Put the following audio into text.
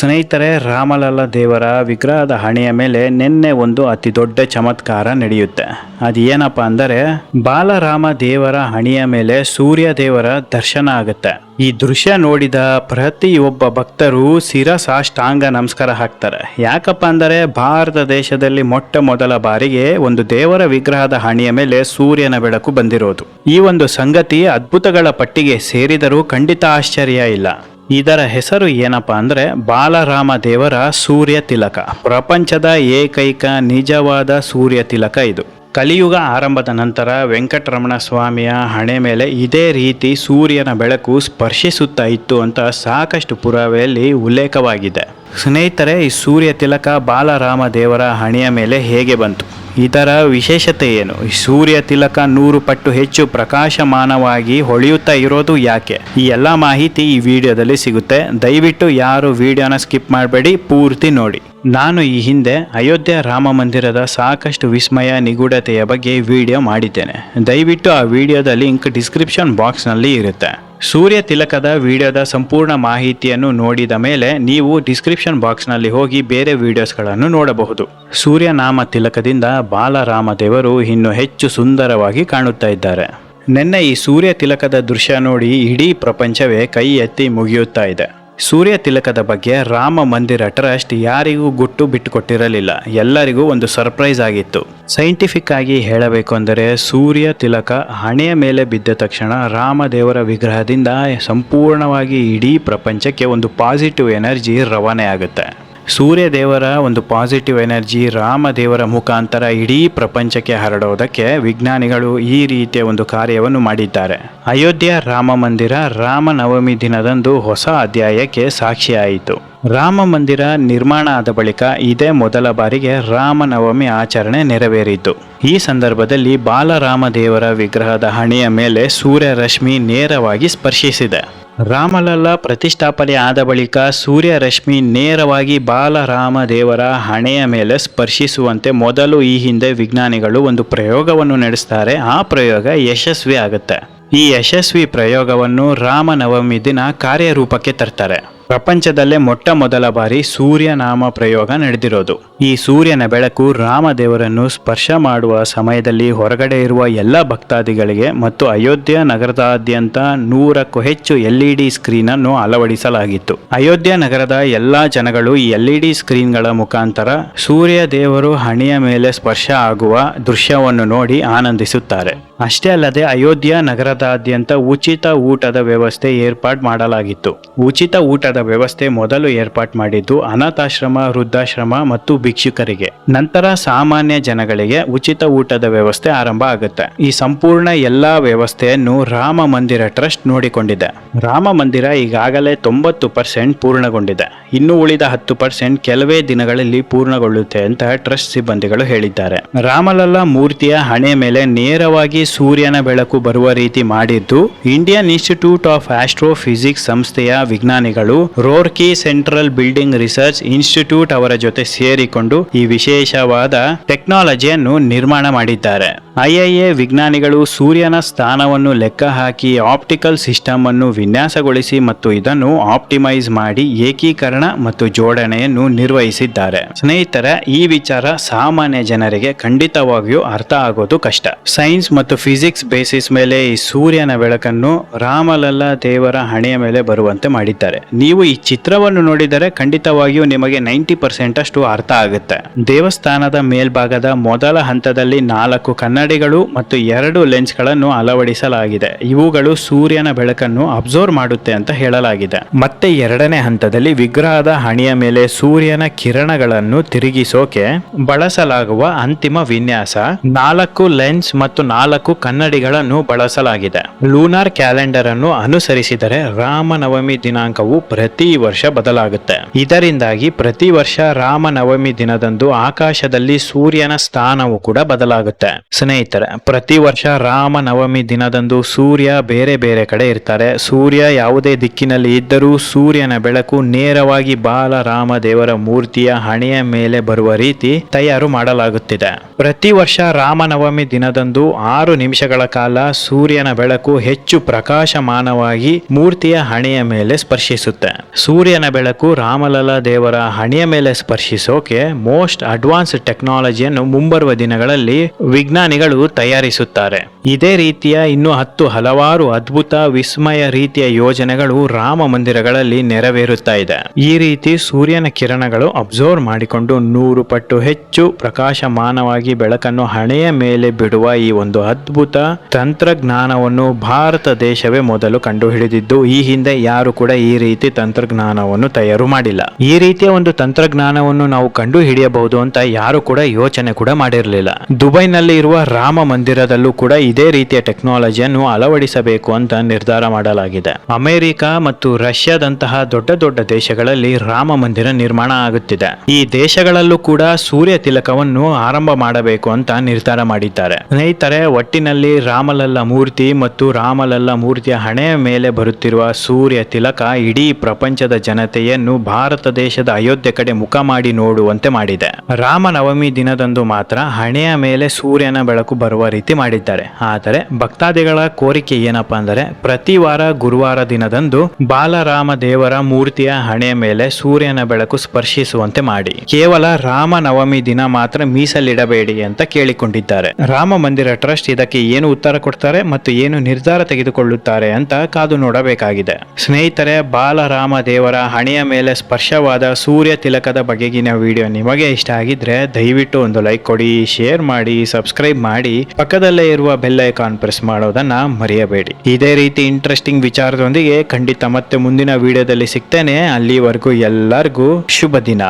ಸ್ನೇಹಿತರೆ, ರಾಮಲಲ್ಲ ದೇವರ ವಿಗ್ರಹದ ಹಣೆಯ ಮೇಲೆ ನಿನ್ನೆ ಒಂದು ಅತಿ ದೊಡ್ಡ ಚಮತ್ಕಾರ ನಡೆಯುತ್ತೆ. ಅದು ಏನಪ್ಪ ಅಂದರೆ, ಬಾಲರಾಮ ದೇವರ ಹಣೆಯ ಮೇಲೆ ಸೂರ್ಯ ದೇವರ ದರ್ಶನ ಆಗುತ್ತೆ. ಈ ದೃಶ್ಯ ನೋಡಿದ ಪ್ರತಿಯೊಬ್ಬ ಭಕ್ತರು ಶಿರಸಾಷ್ಟಾಂಗ ನಮಸ್ಕಾರ ಹಾಕ್ತಾರೆ. ಯಾಕಪ್ಪ ಅಂದರೆ, ಭಾರತ ದೇಶದಲ್ಲಿ ಮೊಟ್ಟ ಮೊದಲ ಬಾರಿಗೆ ಒಂದು ದೇವರ ವಿಗ್ರಹದ ಹಣೆಯ ಮೇಲೆ ಸೂರ್ಯನ ಬೆಳಕು ಬಂದಿರೋದು. ಈ ಒಂದು ಸಂಗತಿ ಅದ್ಭುತಗಳ ಪಟ್ಟಿಗೆ ಸೇರಿದರೂ ಖಂಡಿತ ಆಶ್ಚರ್ಯ ಇಲ್ಲ. ಇದರ ಹೆಸರು ಏನಪ್ಪಾ ಅಂದರೆ ಬಾಲರಾಮ ದೇವರ ಸೂರ್ಯ ತಿಲಕ. ಪ್ರಪಂಚದ ಏಕೈಕ ನಿಜವಾದ ಸೂರ್ಯ ತಿಲಕ ಇದು. ಕಲಿಯುಗ ಆರಂಭದ ನಂತರ ವೆಂಕಟರಮಣ ಸ್ವಾಮಿಯ ಹಣೆ ಮೇಲೆ ಇದೇ ರೀತಿ ಸೂರ್ಯನ ಬೆಳಕು ಸ್ಪರ್ಶಿಸುತ್ತಾ ಇತ್ತು ಅಂತ ಸಾಕಷ್ಟು ಪುರಾವೆಯಲ್ಲಿ ಉಲ್ಲೇಖವಾಗಿದೆ. ಸ್ನೇಹಿತರೆ, ಈ ಸೂರ್ಯ ತಿಲಕ ಬಾಲರಾಮ ದೇವರ ಹಣೆಯ ಮೇಲೆ ಹೇಗೆ ಬಂತು? ಇದರ ವಿಶೇಷತೆ ಏನು? ಸೂರ್ಯ ತಿಲಕ ನೂರು ಪಟ್ಟು ಹೆಚ್ಚು ಪ್ರಕಾಶಮಾನವಾಗಿ ಹೊಳೆಯುತ್ತಾ ಇರೋದು ಯಾಕೆ? ಈ ಎಲ್ಲ ಮಾಹಿತಿ ಈ ವಿಡಿಯೋದಲ್ಲಿ ಸಿಗುತ್ತೆ. ದಯವಿಟ್ಟು ಯಾರು ವಿಡಿಯೋನ ಸ್ಕಿಪ್ ಮಾಡಬೇಡಿ, ಪೂರ್ತಿ ನೋಡಿ. ನಾನು ಈ ಹಿಂದೆ ಅಯೋಧ್ಯೆ ರಾಮ ಮಂದಿರದ ಸಾಕಷ್ಟು ವಿಸ್ಮಯ, ನಿಗೂಢತೆಯ ಬಗ್ಗೆ ವಿಡಿಯೋ ಮಾಡಿದ್ದೇನೆ. ದಯವಿಟ್ಟು ಆ ವಿಡಿಯೋದ ಲಿಂಕ್ ಡಿಸ್ಕ್ರಿಪ್ಷನ್ ಬಾಕ್ಸ್ನಲ್ಲಿ ಇರುತ್ತೆ. ಸೂರ್ಯ ತಿಲಕದ ವಿಡಿಯೋದ ಸಂಪೂರ್ಣ ಮಾಹಿತಿಯನ್ನು ನೋಡಿದ ಮೇಲೆ ನೀವು ಡಿಸ್ಕ್ರಿಪ್ಷನ್ ಬಾಕ್ಸ್ನಲ್ಲಿ ಹೋಗಿ ಬೇರೆ ವಿಡಿಯೋಸ್ಗಳನ್ನು ನೋಡಬಹುದು. ಸೂರ್ಯನಾಮ ತಿಲಕದಿಂದ ಬಾಲರಾಮ ದೇವರು ಇನ್ನು ಹೆಚ್ಚು ಸುಂದರವಾಗಿ ಕಾಣುತ್ತಾ ಇದ್ದಾರೆ. ನಿನ್ನೆ ಈ ಸೂರ್ಯ ತಿಲಕದ ದೃಶ್ಯ ನೋಡಿ ಇಡೀ ಪ್ರಪಂಚವೇ ಕೈ ಎತ್ತಿ ಮುಗಿಯುತ್ತಾ ಇದೆ. ಸೂರ್ಯ ತಿಲಕದ ಬಗ್ಗೆ ರಾಮ ಮಂದಿರ ಟ್ರಸ್ಟ್ ಯಾರಿಗೂ ಗುಟ್ಟು ಬಿಟ್ಟುಕೊಟ್ಟಿರಲಿಲ್ಲ. ಎಲ್ಲರಿಗೂ ಒಂದು ಸರ್ಪ್ರೈಸ್ ಆಗಿತ್ತು. ಸೈಂಟಿಫಿಕ್ ಆಗಿ ಹೇಳಬೇಕು ಅಂದರೆ ಸೂರ್ಯ ತಿಲಕ ಹಣೆಯ ಮೇಲೆ ಬಿದ್ದ ತಕ್ಷಣ ರಾಮ ದೇವರ ವಿಗ್ರಹದಿಂದ ಸಂಪೂರ್ಣವಾಗಿ ಇಡೀ ಪ್ರಪಂಚಕ್ಕೆ ಒಂದು ಪಾಸಿಟಿವ್ ಎನರ್ಜಿ ರವಾನೆ ಆಗುತ್ತೆ ಸೂರ್ಯ ದೇವರ ಒಂದು ಪಾಸಿಟಿವ್ ಎನರ್ಜಿ ರಾಮದೇವರ ಮುಖಾಂತರ ಇಡೀ ಪ್ರಪಂಚಕ್ಕೆ ಹರಡೋದಕ್ಕೆ ವಿಜ್ಞಾನಿಗಳು ಈ ರೀತಿಯ ಒಂದು ಕಾರ್ಯವನ್ನು ಮಾಡಿದ್ದಾರೆ. ಅಯೋಧ್ಯ ರಾಮ ಮಂದಿರ ರಾಮನವಮಿ ದಿನದಂದು ಹೊಸ ಅಧ್ಯಾಯಕ್ಕೆ ಸಾಕ್ಷಿಯಾಯಿತು. ರಾಮ ಮಂದಿರ ನಿರ್ಮಾಣ ಆದ ಬಳಿಕ ಇದೇ ಮೊದಲ ಬಾರಿಗೆ ರಾಮನವಮಿ ಆಚರಣೆ ನೆರವೇರಿತು. ಈ ಸಂದರ್ಭದಲ್ಲಿ ಬಾಲರಾಮ ದೇವರ ವಿಗ್ರಹದ ಹಣೆಯ ಮೇಲೆ ಸೂರ್ಯರಶ್ಮಿ ನೇರವಾಗಿ ಸ್ಪರ್ಶಿಸಿದೆ. ರಾಮಲಲ್ಲ ಪ್ರತಿಷ್ಠಾಪನೆ ಆದ ಬಳಿಕ ಸೂರ್ಯರಶ್ಮಿ ನೇರವಾಗಿ ಬಾಲರಾಮ ದೇವರ ಹಣೆಯ ಮೇಲೆ ಸ್ಪರ್ಶಿಸುವಂತೆ ಮೊದಲು ಈ ಹಿಂದೆ ವಿಜ್ಞಾನಿಗಳು ಒಂದು ಪ್ರಯೋಗವನ್ನು ನಡೆಸ್ತಾರೆ. ಆ ಪ್ರಯೋಗ ಯಶಸ್ವಿ ಆಗುತ್ತೆ ಈ ಯಶಸ್ವಿ ಪ್ರಯೋಗವನ್ನು ರಾಮನವಮಿ ದಿನ ಕಾರ್ಯರೂಪಕ್ಕೆ ತರ್ತಾರೆ. ಪ್ರಪಂಚದಲ್ಲೇ ಮೊಟ್ಟ ಮೊದಲ ಬಾರಿ ಸೂರ್ಯನಾಮ ಪ್ರಯೋಗ ನಡೆದಿರೋದು. ಈ ಸೂರ್ಯನ ಬೆಳಕು ರಾಮದೇವರನ್ನು ಸ್ಪರ್ಶ ಮಾಡುವ ಸಮಯದಲ್ಲಿ ಹೊರಗಡೆ ಇರುವ ಎಲ್ಲ ಭಕ್ತಾದಿಗಳಿಗೆ ಮತ್ತು ಅಯೋಧ್ಯ ನಗರದಾದ್ಯಂತ ನೂರಕ್ಕೂ ಹೆಚ್ಚು ಎಲ್ ಇ ಡಿ ಸ್ಕ್ರೀನ್ ಅನ್ನು ಅಳವಡಿಸಲಾಗಿತ್ತು. ಅಯೋಧ್ಯ ನಗರದ ಎಲ್ಲಾ ಜನಗಳು ಈ ಎಲ್ ಇ ಡಿ ಸ್ಕ್ರೀನ್ಗಳ ಮುಖಾಂತರ ಸೂರ್ಯ ದೇವರು ಹಣೆಯ ಮೇಲೆ ಸ್ಪರ್ಶ ಆಗುವ ದೃಶ್ಯವನ್ನು ನೋಡಿ ಆನಂದಿಸುತ್ತಾರೆ. ಅಷ್ಟೇ ಅಲ್ಲದೆ ಅಯೋಧ್ಯ ನಗರದಾದ್ಯಂತ ಉಚಿತ ಊಟದ ವ್ಯವಸ್ಥೆ ಏರ್ಪಾಡು ಮಾಡಲಾಗಿತ್ತು. ಉಚಿತ ಊಟದ ವ್ಯವಸ್ಥೆ ಮೊದಲು ಏರ್ಪಾಟ್ ಮಾಡಿದ್ದು ಅನಾಥಾಶ್ರಮ, ವೃದ್ಧಾಶ್ರಮ ಮತ್ತು ಭಿಕ್ಷುಕರಿಗೆ. ನಂತರ ಸಾಮಾನ್ಯ ಜನಗಳಿಗೆ ಉಚಿತ ಊಟದ ವ್ಯವಸ್ಥೆ ಆರಂಭ ಆಗುತ್ತೆ. ಈ ಸಂಪೂರ್ಣ ಎಲ್ಲಾ ವ್ಯವಸ್ಥೆಯನ್ನು ರಾಮ ಮಂದಿರ ಟ್ರಸ್ಟ್ ನೋಡಿಕೊಂಡಿದೆ. ರಾಮ ಮಂದಿರ ಈಗಾಗಲೇ ತೊಂಬತ್ತು ಪರ್ಸೆಂಟ್ ಪೂರ್ಣಗೊಂಡಿದೆ. ಇನ್ನು ಉಳಿದ ಹತ್ತು ಪರ್ಸೆಂಟ್ ಕೆಲವೇ ದಿನಗಳಲ್ಲಿ ಪೂರ್ಣಗೊಳ್ಳುತ್ತೆ ಅಂತ ಟ್ರಸ್ಟ್ ಸಿಬ್ಬಂದಿಗಳು ಹೇಳಿದ್ದಾರೆ. ರಾಮಲಲ್ಲಾ ಮೂರ್ತಿಯ ಹಣೆ ಮೇಲೆ ನೇರವಾಗಿ ಸೂರ್ಯನ ಬೆಳಕು ಬರುವ ರೀತಿ ಮಾಡಿದ್ದು, ಇಂಡಿಯನ್ ಇನ್ಸ್ಟಿಟ್ಯೂಟ್ ಆಫ್ ಆಸ್ಟ್ರೋಫಿಸಿಕ್ಸ್ ಸಂಸ್ಥೆಯ ವಿಜ್ಞಾನಿಗಳು Roorkee central building research institute ಅವರ ಜೊತೆ ಸೇರಿಕೊಂಡು ಈ ವಿಶೇಷವಾದ ಟೆಕ್ನಾಲಜಿಯನ್ನು ನಿರ್ಮಾಣ ಮಾಡಿದ್ದಾರೆ. ಐಐಎ ವಿಜ್ಞಾನಿಗಳು ಸೂರ್ಯನ ಸ್ಥಾನವನ್ನು ಲೆಕ್ಕ ಹಾಕಿ ಆಪ್ಟಿಕಲ್ ಸಿಸ್ಟಮ್ ಅನ್ನು ವಿನ್ಯಾಸಗೊಳಿಸಿ ಮತ್ತು ಇದನ್ನು ಆಪ್ಟಿಮೈಸ್ ಮಾಡಿ ಏಕೀಕರಣ ಮತ್ತು ಜೋಡಣೆಯನ್ನು ನಿರ್ವಹಿಸಿದ್ದಾರೆ. ಸ್ನೇಹಿತರ, ಈ ವಿಚಾರ ಸಾಮಾನ್ಯ ಜನರಿಗೆ ಖಂಡಿತವಾಗಿಯೂ ಅರ್ಥ ಆಗೋದು ಕಷ್ಟ. ಸೈನ್ಸ್ ಮತ್ತು ಫಿಸಿಕ್ಸ್ ಬೇಸಿಸ್ ಮೇಲೆ ಈ ಸೂರ್ಯನ ಬೆಳಕನ್ನು ರಾಮಲಲ್ಲ ದೇವರ ಹಣೆಯ ಮೇಲೆ ಬರುವಂತೆ ಮಾಡಿದ್ದಾರೆ. ನೀವು ಈ ಚಿತ್ರವನ್ನು ನೋಡಿದರೆ ಖಂಡಿತವಾಗಿಯೂ ನಿಮಗೆ ನೈಂಟಿ ಪರ್ಸೆಂಟ್ ಅಷ್ಟು ಅರ್ಥ ಆಗುತ್ತೆ. ದೇವಸ್ಥಾನದ ಮೇಲ್ಭಾಗದ ಮೊದಲ ಹಂತದಲ್ಲಿ ನಾಲ್ಕು ಕನ್ನಡಿಗಳು ಮತ್ತು ಎರಡು ಲೆನ್ಸ್ಗಳನ್ನು ಅಳವಡಿಸಲಾಗಿದೆ. ಇವುಗಳು ಸೂರ್ಯನ ಬೆಳಕನ್ನು ಅಬ್ಸರ್ವ್ ಮಾಡುತ್ತೆ ಅಂತ ಹೇಳಲಾಗಿದೆ. ಮತ್ತೆ ಎರಡನೇ ಹಂತದಲ್ಲಿ ವಿಗ್ರಹದ ಹಣೆಯ ಮೇಲೆ ಸೂರ್ಯನ ಕಿರಣಗಳನ್ನು ತಿರುಗಿಸೋಕೆ ಬಳಸಲಾಗುವ ಅಂತಿಮ ವಿನ್ಯಾಸ ನಾಲ್ಕು ಲೆನ್ಸ್ ಮತ್ತು ನಾಲ್ಕು ಕನ್ನಡಿಗಳನ್ನು ಬಳಸಲಾಗಿದೆ. ಲೂನಾರ್ ಕ್ಯಾಲೆಂಡರ್ ಅನ್ನು ಅನುಸರಿಸಿದರೆ ರಾಮನವಮಿ ದಿನಾಂಕವು ಪ್ರತಿ ವರ್ಷ ಬದಲಾಗುತ್ತೆ. ಇದರಿಂದಾಗಿ ಪ್ರತಿ ವರ್ಷ ರಾಮನವಮಿ ದಿನದಂದು ಆಕಾಶದಲ್ಲಿ ಸೂರ್ಯನ ಸ್ಥಾನವು ಕೂಡ ಬದಲಾಗುತ್ತೆ. ಸ್ನೇಹಿತರೆ, ಪ್ರತಿ ವರ್ಷ ರಾಮನವಮಿ ದಿನದಂದು ಸೂರ್ಯ ಬೇರೆ ಬೇರೆ ಕಡೆ ಇರ್ತಾರೆ. ಸೂರ್ಯ ಯಾವುದೇ ದಿಕ್ಕಿನಲ್ಲಿ ಇದ್ದರೂ ಸೂರ್ಯನ ಬೆಳಕು ನೇರವಾಗಿ ಬಾಲ ರಾಮ ದೇವರ ಮೂರ್ತಿಯ ಹಣೆಯ ಮೇಲೆ ಬರುವ ರೀತಿ ತಯಾರು ಮಾಡಲಾಗುತ್ತಿದೆ. ಪ್ರತಿ ವರ್ಷ ರಾಮನವಮಿ ದಿನದಂದು ಆರು ನಿಮಿಷಗಳ ಕಾಲ ಸೂರ್ಯನ ಬೆಳಕು ಹೆಚ್ಚು ಪ್ರಕಾಶಮಾನವಾಗಿ ಮೂರ್ತಿಯ ಹಣೆಯ ಮೇಲೆ ಸ್ಪರ್ಶಿಸುತ್ತೆ. ಸೂರ್ಯನ ಬೆಳಕು ರಾಮಲಲ ದೇವರ ಹಣೆಯ ಮೇಲೆ ಸ್ಪರ್ಶಿಸೋಕೆ ಮೋಸ್ಟ್ ಅಡ್ವಾನ್ಸ್ ಟೆಕ್ನಾಲಜಿಯನ್ನು ಮುಂಬರುವ ದಿನಗಳಲ್ಲಿ ವಿಜ್ಞಾನಿಗಳು ತಯಾರಿಸುತ್ತಾರೆ. ಇದೇ ರೀತಿಯ ಇನ್ನು ಹತ್ತು ಹಲವಾರು ಅದ್ಭುತ ವಿಸ್ಮಯ ರೀತಿಯ ಯೋಜನೆಗಳು ರಾಮ ಮಂದಿರಗಳಲ್ಲಿ ನೆರವೇರುತ್ತಾ ಇದೆ. ಈ ರೀತಿ ಸೂರ್ಯನ ಕಿರಣಗಳು ಅಬ್ಸರ್ವ್ ಮಾಡಿಕೊಂಡು ನೂರು ಪಟ್ಟು ಹೆಚ್ಚು ಪ್ರಕಾಶಮಾನವಾಗಿ ಬೆಳಕನ್ನು ಹಣೆಯ ಮೇಲೆ ಬಿಡುವ ಈ ಒಂದು ಅದ್ಭುತ ತಂತ್ರಜ್ಞಾನವನ್ನು ಭಾರತ ದೇಶವೇ ಮೊದಲು ಕಂಡುಹಿಡಿದಿದ್ದು, ಈ ಹಿಂದೆ ಯಾರು ಕೂಡ ಈ ರೀತಿ ತಂತ್ರಜ್ಞಾನವನ್ನು ತಯಾರು ಮಾಡಿಲ್ಲ. ಈ ರೀತಿಯ ಒಂದು ತಂತ್ರಜ್ಞಾನವನ್ನು ನಾವು ಕಂಡು ಹಿಡಿಯಬಹುದು ಅಂತ ಯಾರು ಕೂಡ ಯೋಚನೆ ಕೂಡ ಮಾಡಿರಲಿಲ್ಲ. ದುಬೈನಲ್ಲಿ ಇರುವ ರಾಮ ಮಂದಿರದಲ್ಲೂ ಕೂಡ ಇದೇ ರೀತಿಯ ಟೆಕ್ನಾಲಜಿಯನ್ನು ಅಳವಡಿಸಬೇಕು ಅಂತ ನಿರ್ಧಾರ ಮಾಡಲಾಗಿದೆ. ಅಮೆರಿಕ ಮತ್ತು ರಷ್ಯಾದಂತಹ ದೊಡ್ಡ ದೊಡ್ಡ ದೇಶಗಳಲ್ಲಿ ರಾಮ ಮಂದಿರ ನಿರ್ಮಾಣ ಆಗುತ್ತಿದೆ. ಈ ದೇಶಗಳಲ್ಲೂ ಕೂಡ ಸೂರ್ಯ ತಿಲಕವನ್ನು ಆರಂಭ ಮಾಡಬೇಕು ಅಂತ ನಿರ್ಧಾರ ಮಾಡಿದ್ದಾರೆ. ಸ್ನೇಹಿತರೆ, ಒಟ್ಟಿನಲ್ಲಿ ರಾಮಲಲ್ಲ ಮೂರ್ತಿ ಮತ್ತು ರಾಮಲಲ್ಲ ಮೂರ್ತಿಯ ಹಣೆಯ ಮೇಲೆ ಬರುತ್ತಿರುವ ಸೂರ್ಯ ತಿಲಕ ಇಡೀ ಪ್ರಪಂಚದ ಜನತೆಯನ್ನು ಭಾರತ ದೇಶದ ಅಯೋಧ್ಯೆ ಕಡೆ ಮುಖ ಮಾಡಿ ನೋಡುವಂತೆ ಮಾಡಿದೆ. ರಾಮನವಮಿ ದಿನದಂದು ಮಾತ್ರ ಹಣೆಯ ಮೇಲೆ ಸೂರ್ಯನ ಬೆಳಕು ಬರುವ ರೀತಿ ಮಾಡಿದ್ದಾರೆ. ಆದರೆ ಭಕ್ತಾದಿಗಳ ಕೋರಿಕೆ ಏನಪ್ಪಾ ಅಂದರೆ, ಪ್ರತಿ ವಾರ ಗುರುವಾರ ದಿನದಂದು ಬಾಲರಾಮ ದೇವರ ಮೂರ್ತಿಯ ಹಣೆಯ ಮೇಲೆ ಸೂರ್ಯನ ಬೆಳಕು ಸ್ಪರ್ಶಿಸುವಂತೆ ಮಾಡಿ. ಕೇವಲ ರಾಮ ನವಮಿ ದಿನ ಮಾತ್ರ ಮೀಸಲಿಡಬೇಡಿ ಅಂತ ಕೇಳಿಕೊಂಡಿದ್ದಾರೆ. ರಾಮ ಮಂದಿರ ಟ್ರಸ್ಟ್ ಇದಕ್ಕೆ ಏನು ಉತ್ತರ ಕೊಡ್ತಾರೆ ಮತ್ತು ಏನು ನಿರ್ಧಾರ ತೆಗೆದುಕೊಳ್ಳುತ್ತಾರೆ ಅಂತ ಕಾದು ನೋಡಬೇಕಾಗಿದೆ. ಸ್ನೇಹಿತರೆ, ಬಾಲರಾಮ ದೇವರ ಹಣೆಯ ಮೇಲೆ ಸ್ಪರ್ಶವಾದ ಸೂರ್ಯ ತಿಲಕದ ಬಗೆಗಿನ ವಿಡಿಯೋ ನಿಮಗೆ ಇಷ್ಟ ಆಗಿದ್ರೆ ದಯವಿಟ್ಟು ಒಂದು ಲೈಕ್ ಕೊಡಿ, ಶೇರ್ ಮಾಡಿ, ಸಬ್ಸ್ಕ್ರೈಬ್ ಮಾಡಿ ಪಕ್ಕದಲ್ಲೇ ಇರುವ ಬೆಲ್ ಐಕಾನ್ ಪ್ರೆಸ್ ಮಾಡೋದನ್ನ ಮರೆಯಬೇಡಿ. ಇದೇ ರೀತಿ ಇಂಟ್ರೆಸ್ಟಿಂಗ್ ವಿಚಾರದೊಂದಿಗೆ ಖಂಡಿತ ಮತ್ತೆ ಮುಂದಿನ ವಿಡಿಯೋದಲ್ಲಿ ಸಿಗ್ತೇನೆ. ಅಲ್ಲಿವರೆಗೂ ಎಲ್ಲರಿಗೂ ಶುಭ ದಿನ